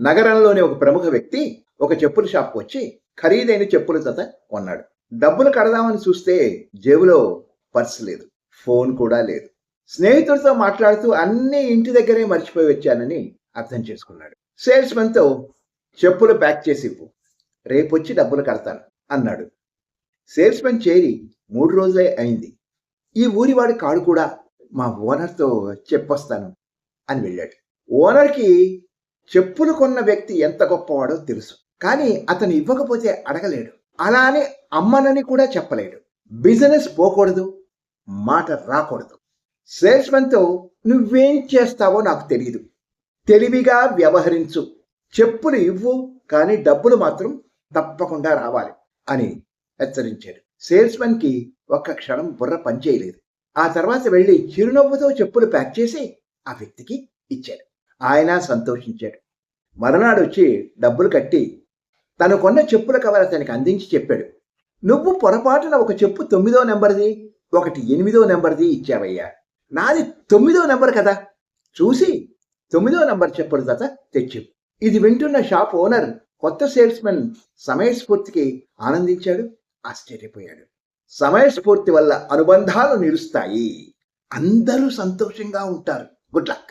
నగరంలోని ఒక ప్రముఖ వ్యక్తి ఒక చెప్పుల షాప్కి వచ్చి ఖరీదైన చెప్పుల జత కొన్నాడు. డబ్బులు కడదామని చూస్తే జేబులో పర్స్ లేదు ఫోన్ కూడా లేదు. స్నేహితుడితో మాట్లాడుతూ అన్ని ఇంటి దగ్గరే మర్చిపోయి వచ్చానని అర్థం చేసుకున్నాడు. సేల్స్తో చెప్పులు ప్యాక్ చేసి ఇవ్వు రేపొచ్చి డబ్బులు కడతాను అన్నాడు. సేల్స్ మెన్ చేరి మూడు రోజులే అయింది. ఈ ఊరివాడి కాడు కూడా మా ఓనర్తో చెప్పొస్తాను అని వెళ్ళాడు. ఓనర్కి చెప్పులు కొన్న వ్యక్తి ఎంత గొప్పవాడో తెలుసు. కానీ అతను ఇవ్వకపోతే అడగలేడు. అలానే అమ్మనని కూడా చెప్పలేడు. బిజినెస్ పోకూడదు మాట రాకూడదు. సేల్స్మెన్తో నువ్వేం చేస్తావో నాకు తెలియదు తెలివిగా వ్యవహరించు. చెప్పులు ఇవ్వు కానీ డబ్బులు మాత్రం తప్పకుండా రావాలి అని హెచ్చరించాడు. సేల్స్మెన్కి ఒక్క క్షణం బుర్ర పనిచేయలేదు. ఆ తర్వాత వెళ్ళి చిరునవ్వుతో చెప్పులు ప్యాక్ చేసి ఆ వ్యక్తికి ఇచ్చాడు. ఆయన సంతోషించాడు. మరునాడు వచ్చి డబ్బులు కట్టి తను కొన్న చెప్పుల కవర్ అతనికి అందించి చెప్పాడు. నువ్వు పొరపాటున ఒక చెప్పు తొమ్మిదో నెంబర్ది ఒకటి ఎనిమిదో నెంబర్ది ఇచ్చావయ్యా. నాది తొమ్మిదో నెంబర్ కదా. చూసి తొమ్మిదో నెంబర్ చెప్పుల తాత తెచ్చు. ఇది వింటున్న షాప్ ఓనర్ కొత్త సేల్స్మెన్ సమయస్ఫూర్తికి ఆనందించాడు ఆశ్చర్యపోయాడు. సమయస్ఫూర్తి వల్ల అనుబంధాలు నిలుస్తాయి. అందరూ సంతోషంగా ఉంటారు. Good luck.